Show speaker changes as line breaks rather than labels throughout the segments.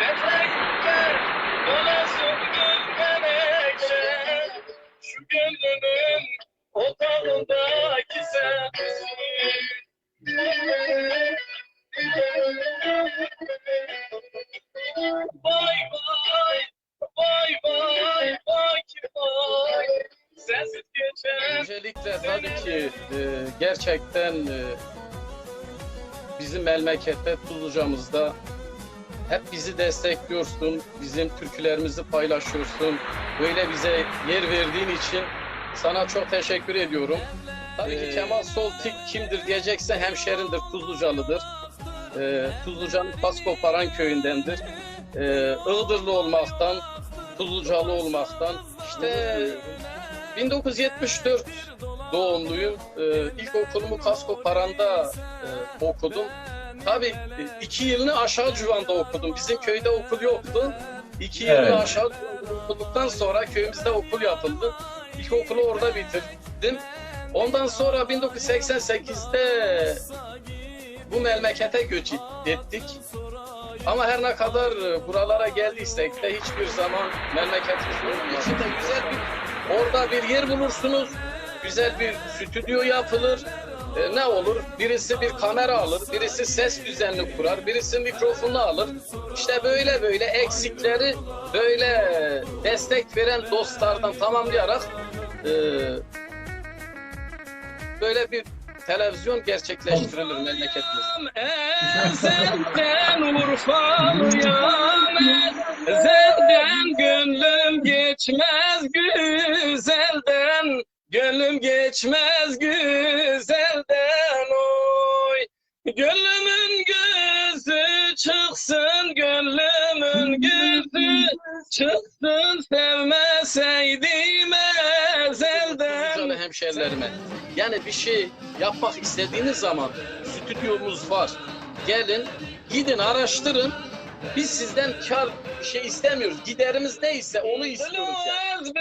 Etekler dolasın gül menekşe Şu gönlümün otağındaki Vay vay vay vay vay vay.
Öncelikle tabii ki e, gerçekten e, bizim memlekette Tuzluca'mızda hep bizi destekliyorsun, bizim türkülerimizi paylaşıyorsun. Böyle bize yer verdiğin için sana çok teşekkür ediyorum. Tabii ki Kemal Soltik kimdir diyecekse hemşerindir, Tuzlucalıdır. E, Tuzluca'nın Paskoparan köyündendir. E, Iğdırlı olmaktan, Tuzlucalı olmaktan, işte 1974 doğumluyum. Ee, ilk okulumu Kasko Paran'da e, okudum. Tabii e, iki yılını aşağı Cüvan'da okudum. Bizim köyde okul yoktu. İki yılını
Evet.
aşağı okuduktan sonra köyümüzde okul yapıldı. İlkokulu orada bitirdim. Ondan sonra 1988'de bu memlekete göç ettik. Ama her ne kadar e, buralara geldiysek de hiçbir zaman memleketimiz onun için de güzel bir orada bir yer bulursunuz. Güzel bir stüdyo yapılır. E, ne olur? Birisi bir kamera alır, birisi ses düzenli kurar, birisi mikrofonu alır. İşte böyle böyle eksikleri böyle destek veren dostlardan tamamlayarak e, böyle bir televizyon gerçekleştirilir memleketimizde.
Gönlüm geçmez güzelden Gönlümün gözü çıksın, gönlümün gözü çıksın sevmeseydim ezelden.
hemşerilerime. Yani bir şey yapmak istediğiniz zaman stüdyomuz var. Gelin, gidin araştırın. Biz sizden kar bir şey istemiyoruz. Giderimiz neyse onu istiyoruz. Yani.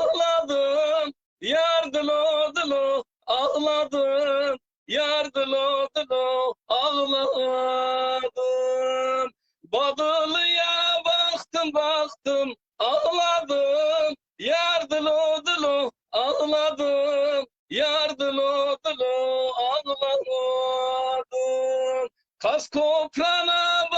Ağladım yar dilo dilo ağladım yar dilo dilo ağladım Badılıya baktım baktım ağladım yardılo dılo ağladım yardılo dılo ağladım Kas koprana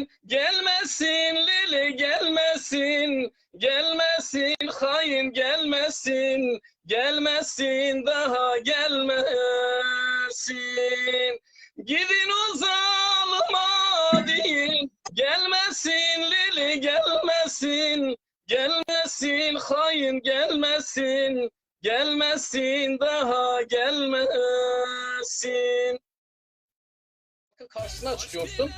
Gidin gelmesin Lili gelmesin gelmesin hain gelmesin gelmesin daha gelmesin. Gidin o deyin gelmesin Lili gelmesin gelmesin hain gelmesin gelmesin daha gelmesin
Karşısına çıkıyorsun.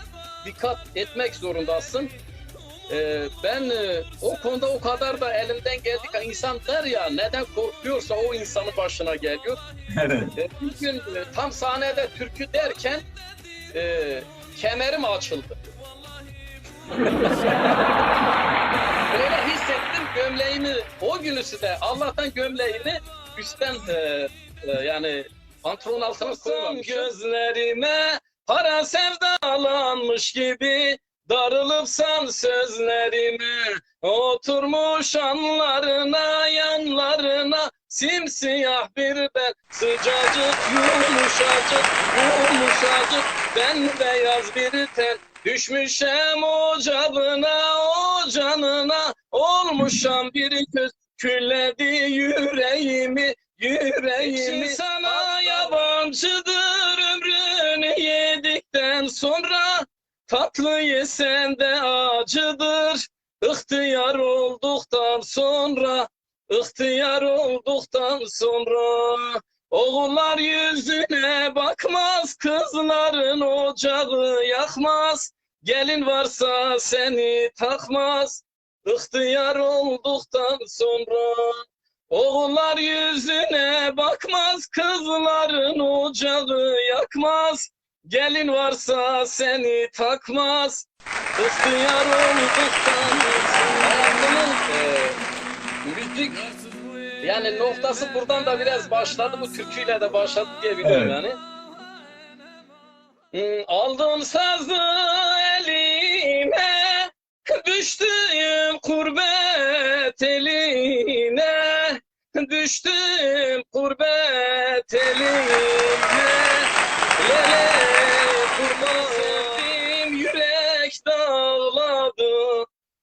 Dikkat etmek zorundasın. Ee, ben e, o konuda o kadar da elimden geldik. İnsan der ya neden korkuyorsa o insanın başına geliyor.
Evet.
E, Bir gün e, tam sahnede türkü derken e, kemerim açıldı. Böyle hissettim gömleğimi o günüsü de Allah'tan gömleğimi üstten e, e, yani pantolon altına koymamışım.
gözlerime para sevdalanmış gibi Darılıpsan sözlerime Oturmuş anlarına yanlarına Simsiyah bir ben Sıcacık yumuşacık yumuşacık Ben beyaz bir ten Düşmüşem ocağına o canına Olmuşam bir köz Külledi yüreğimi yüreğimi tatlı yesen de acıdır ihtiyar olduktan sonra İhtiyar olduktan sonra Oğullar yüzüne bakmaz, kızların ocağı yakmaz. Gelin varsa seni takmaz, ihtiyar olduktan sonra. Oğullar yüzüne bakmaz, kızların ocağı yakmaz. Gelin varsa seni takmaz, ihtiyar olduktan sonra. Hayatımın eee, müzik yani noktası buradan da biraz başladı. Bu türküyle de başladı diye biliyorum
Evet.
yani. Hmm, Aldım sazı elime, düştüm kurbet eline, düştüm kurbet eline.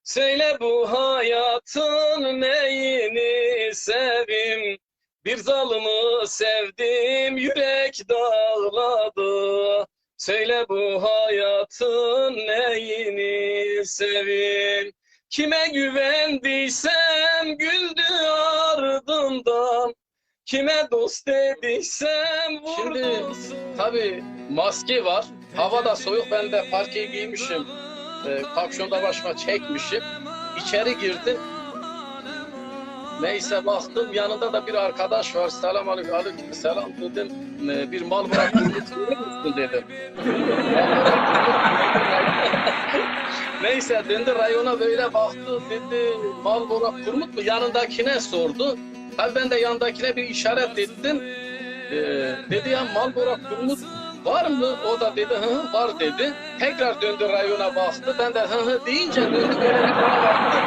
Söyle bu hayatın neyini sevim? Bir zalımı sevdim yürek dağladı. Söyle bu hayatın neyini sevim? Kime güvendiysem güldü ardından. Kime dost dediysem vurdu Tabi maske var Hava da soğuk ben de parkeyi giymişim e, kapşonda başıma çekmişim. İçeri girdim. Neyse baktım yanında da bir arkadaş var. Selam aleyküm, aleyküm selam dedim. E, bir mal musun dedim. Neyse döndü rayona böyle baktı dedi mal bırak kurmut mu? Yanındakine sordu. Tabii ben de yanındakine bir işaret ettim. E, dedi ya mal bırak kurmut Var mı? O da dedi hı hı var dedi. Tekrar döndü rayona baktı. Ben de hı hı deyince döndü böyle bir bana baktı.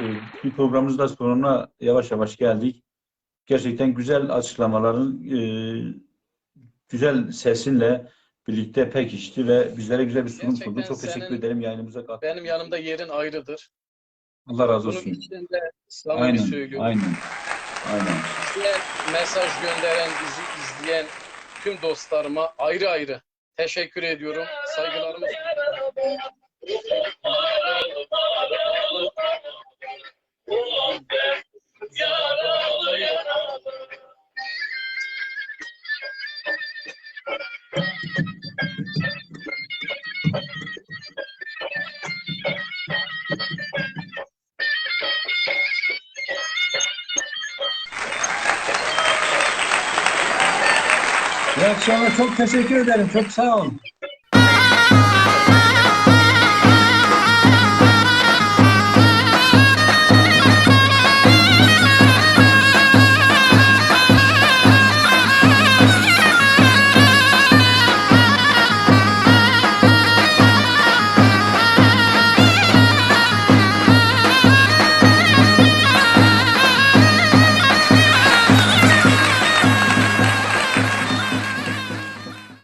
E, bir programımızın da sonuna yavaş yavaş geldik. Gerçekten güzel açıklamaların e, güzel sesinle birlikte pekişti ve bizlere güzel bir sunum sundu. Çok teşekkür ederim yayınımıza katıldığın
Benim yanımda yerin ayrıdır.
Allah razı
Bunun
olsun.
için de
Aynen,
söylüyorum.
aynen, aynen.
İzleyen, mesaj gönderen, bizi izleyen tüm dostlarıma ayrı ayrı teşekkür ediyorum. Saygılarımı
Akşamlar. Çok teşekkür ederim. Çok sağ olun.